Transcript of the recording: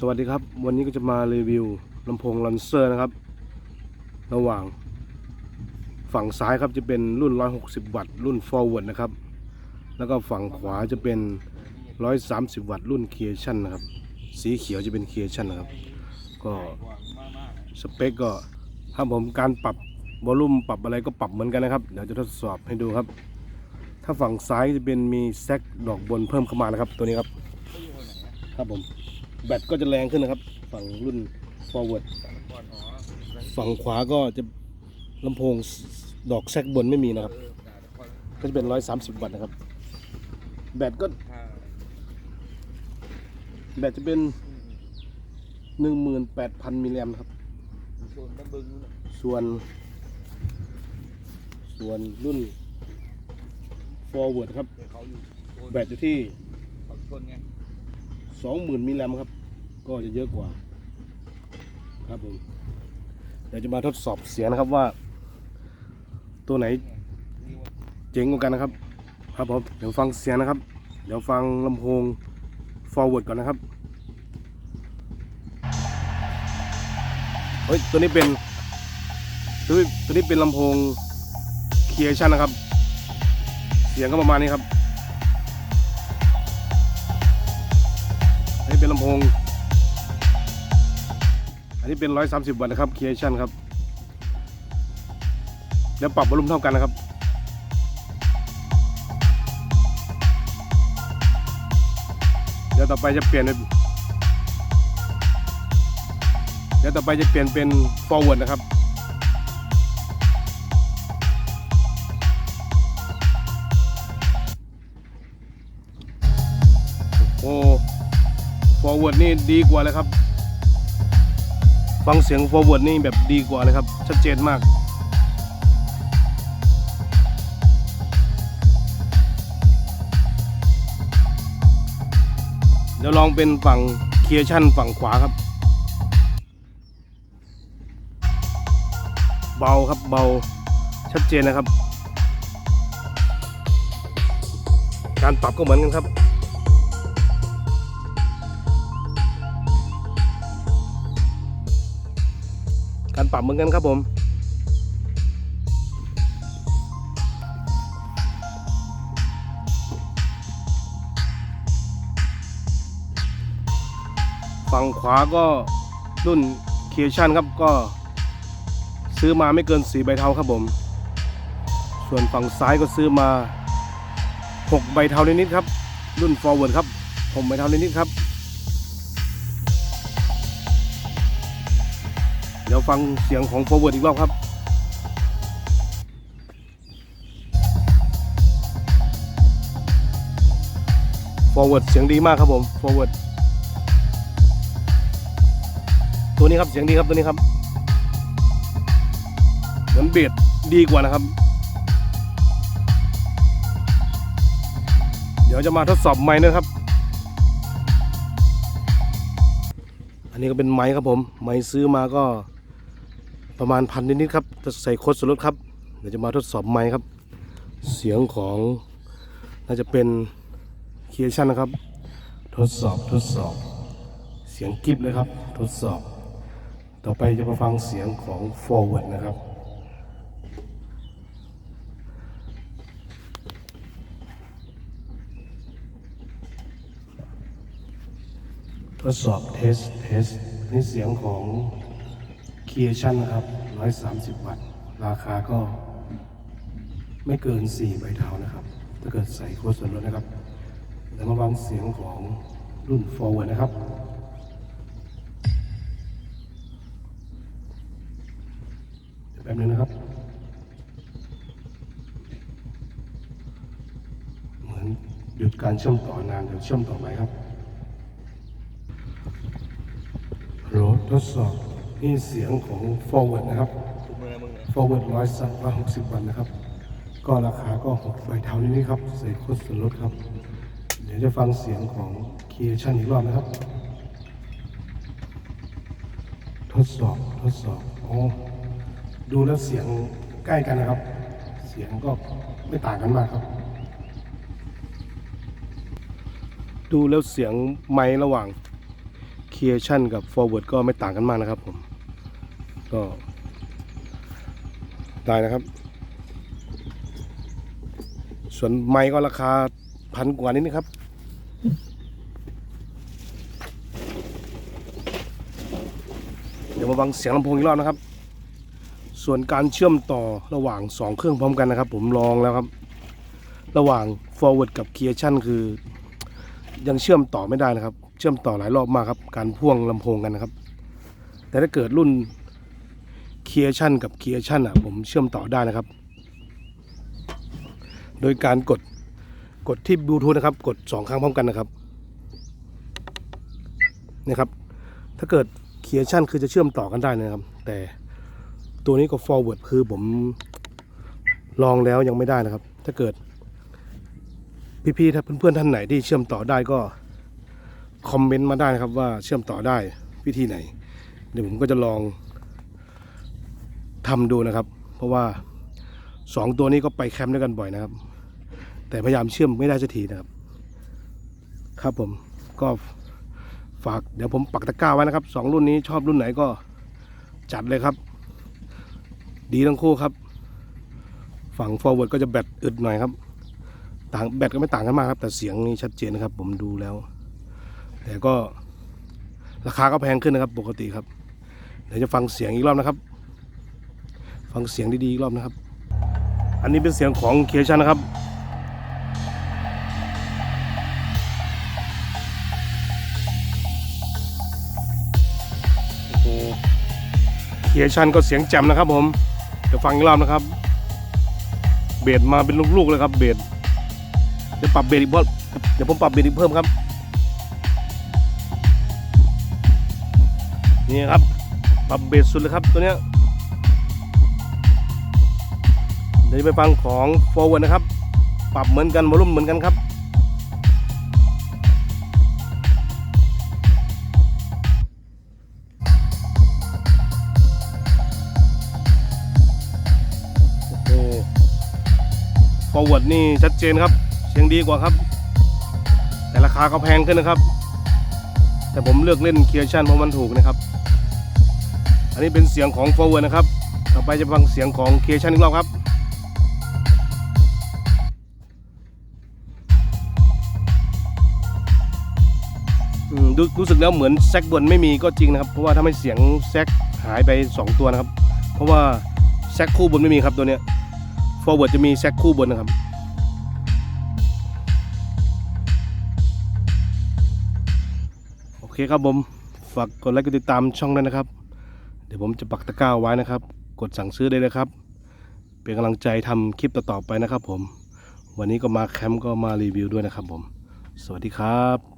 สวัสดีครับ วันนี้ก็จะมารีวิวลำโพงลอนเซอร์นะครับ ระหว่างฝั่งซ้ายครับจะเป็นรุ่น 160 วัตต์รุ่น forward นะครับ แล้วก็ฝั่งขวาจะเป็น 130 วัตต์รุ่น creation นะครับ สีเขียวจะเป็น creation นะครับ ก็สเปคก็ถ้าผมการปรับวอลลุ่มปรับอะไรก็ปรับเหมือนกันนะครับ เดี๋ยวจะทดสอบให้ดูครับ ถ้าฝั่งซ้ายจะเป็นมีแซกดอกบนเพิ่มเข้ามานะครับตัวนี้ครับ ครับผม แบตก็จะแรงขึ้นนะครับ ฝั่งรุ่น forward ฝั่งขวาก็จะลำโพงดอกแซกบนไม่มีนะครับ ก็จะเป็น 130 วัตต์นะครับ แบตก็ แบตจะเป็น 18,000 มิลลิแอมป์ครับ ส่วน ส่วนรุ่น forward ครับ แบตอยู่ที่ 20,000 มิลลิแอมป์ครับ ก็จะเยอะกว่า ครับผมเดี๋ยวจะมาทดสอบเสียงนะครับว่า ตัวไหนเจ๋งกว่ากันนะครับ ครับผมเดี๋ยวฟังเสียงนะครับ เดี๋ยวฟังลำโพง forward ก่อนนะครับเฮ้ยตัวนี้เป็นตัวนี้ตัวนี้เป็นลำโพง creation นะครับ เสียงก็ประมาณนี้ครับนนี้เป็นลำโพง นนี้เป็น 130 วัตต์นะครับ creation ครับ เดี๋ยวปรับบอลลุ่มเท่ากันนะครับเดี๋ยวต่อไปจะเปลี่ยนเป็นเดี๋ยวต่อไปจะเปลี่ยนเป็น forward นะครับโอ้ forward นี่ดีกว่าเลยครับ ฟังเสียง forward นี่แบบดีกว่าเลยครับ ชัดเจนมากเดี๋ยวลองเป็นฝั่งเคลียชั่นฝั่งขวาครับ เบาครับเบาชัดเจนนะครับ การปรับก็เหมือนกันครับ ปรับเหมือนกันครับผมฝั่งขวาก็รุ่นเคียชันครับก็ ซื้อมาไม่เกิน4ใบเทาครับผม ส่วนฝั่งซ้ายก็ซื้อมา 6 ใบเทานิดๆครับ รุ่น forward ครับ6ใบเทานิดๆครับ ฟังเสียงของ forward อีกรอบครับ forward เสียงดีมากครับผม forward ตัวนี้ครับเสียงดีครับตัวนี้ครับเหมือนเบสดีกว่านะครับ เดี๋ยวจะมาทดสอบไม้นะครับ อันนี้ก็เป็นไม้ครับผม ไม้ซื้อมาก็ ประมาณพันนิดๆครับจะใส่โคดสวนลดครับเดี๋ยวจะมาทดสอบไม้ครับ เสียงของน่าจะเป็นเคียชันนะครับ ทดสอบทดสอบ เสียงกิฟเลยครับ ทดสอบ ต่อไปจะมาฟังเสียงของ forward นะครับทดสอบเทสเทสนี่เสียงของ Creation นะครับ 130 วัตต์ ราคาก็ไม่เกิน 4 ใบเท้านะครับ ถ้าเกิดใส่โค้ดส่วนลดนะครับ แล้วมาฟังเสียงของรุ่น forward นะครับเดี๋ยวแป๊บนึงนะครับ เหมือนหยุดการเชื่อมต่อนานเดี๋ยวเชื่อมต่อไปครับโหลดทดสอบ นี่เสียงของ forward นะครับ forward ร้อยสักร้อยหกสิบวันนะครับ ก็ราคาก็หกใบเท่านี้นี่ครับใส่โค้ดส่วนลดครับ เดี๋ยวจะฟังเสียงของ creation อีกรอบนะครับ ทดสอบทดสอบโอ๋อดูแล้วเสียงใกล้กันนะครับ เสียงก็ไม่ต่างกันมากครับ ดูแล้วเสียงไม้ระหว่างเค creation กับ forward ก็ไม่ต่างกันมากนะครับผม ก็ได้นะครับ ส่วนไม้ก็ราคาพันกว่านิดนะครับเดี๋ยวมาฟังเสียงลำโพงอีกรอบนะครับ ส่วนการเชื่อมต่อระหว่าง 2 เครื่องพร้อมกันนะครับ ผมลองแล้วครับ ระหว่าง forward กับ creation คือ ยังเชื่อมต่อไม่ได้นะครับ เชื่อมต่อหลายรอบมากครับ การพ่วงลำโพงกันนะครับ แต่ถ้าเกิดรุ่น creation กับ creation อะผมเชื่อมต่อได้นะครับ โดยการกดกดที่บลูทูธนะครับ กด 2 ครั้งพร้อมกันนะครับนี่ครับ ถ้าเกิด creation คือจะเชื่อมต่อกันได้นะครับ แต่ตัวนี้ก็ forward คือผมลองแล้วยังไม่ได้นะครับ ถ้าเกิดพี่ๆถ้าเพื่อนๆท่านไหนที่เชื่อมต่อได้ก็คอมเมนต์มาได้นะครับว่าเชื่อมต่อได้วิธีไหน เดี๋ยวผมก็จะลอง ทำดูนะครับ เพราะว่าสองตัวนี้ก็ไปแคมป์ด้วยกันบ่อยนะครับ แต่พยายามเชื่อมไม่ได้สักทีนะครับ ครับผมก็ฝากเดี๋ยวผมปักตะกร้าไว้นะครับสองรุ่นนี้ชอบรุ่นไหนก็จัดเลยครับ ดีทั้งคู่ครับ ฝั่ง forward ก็จะแบตอึดหน่อยครับ ต่างแบตก็ไม่ต่างกันมากครับ แต่เสียงนี่ชัดเจนนะครับ ผมดูแล้ว แต่ก็ราคาก็แพงขึ้นนะครับ ปกติครับ เดี๋ยวจะฟังเสียงอีกรอบนะครับ ฟังเสียงดีๆอีกรอบนะครับ อันนี้เป็นเสียงของเคชันนะครับโอ้โหเคชันก็เสียงแจ่มนะครับผม เดี๋ยวฟังอีกรอบนะครับ เบสมาเป็นลูกๆเลยครับเบสเดี๋ยวปรับเบรกอีกเพิ่มเดี๋ยวผมปรับเบรกอีกเพิ่มครับ นี่ครับปรับเบสสุดเลยครับตัวเนี้ย เดี๋ยวไปฟังของ forward นะครับ ปรับเหมือนกันวอลุ่มเหมือนกันครับโอ้โห forward นี่ชัดเจนครับ เสียงดีกว่าครับ แต่ราคาก็แพงขึ้นนะครับ แต่ผมเลือกเล่นเคียร์ชันเพราะมันถูกนะครับ อันนี้เป็นเสียงของ forward นะครับ ต่อไปจะฟังเสียงของเคียร์ชันอีกรอบครับ รู้รู้สึกแล้วเหมือนแซกบนไม่มีก็จริงนะครับ เพราะว่าถ้าไม่เสียงแซกหายไป 2 ตัวนะครับ เพราะว่าแซกคู่บนไม่มีครับตัวเนี้ย forward จะมีแซกคู่บนนะครับโอเคครับผมฝากกดไลค์กดติดตามช่องด้วยนะครับ เดี๋ยวผมจะปักตะกร้าไว้นะครับ กดสั่งซื้อได้เลยครับ เป็นกำลังใจทำคลิปต่อๆไปนะครับผม วันนี้ก็มาแคมป์ก็มารีวิวด้วยนะครับผม สวัสดีครับ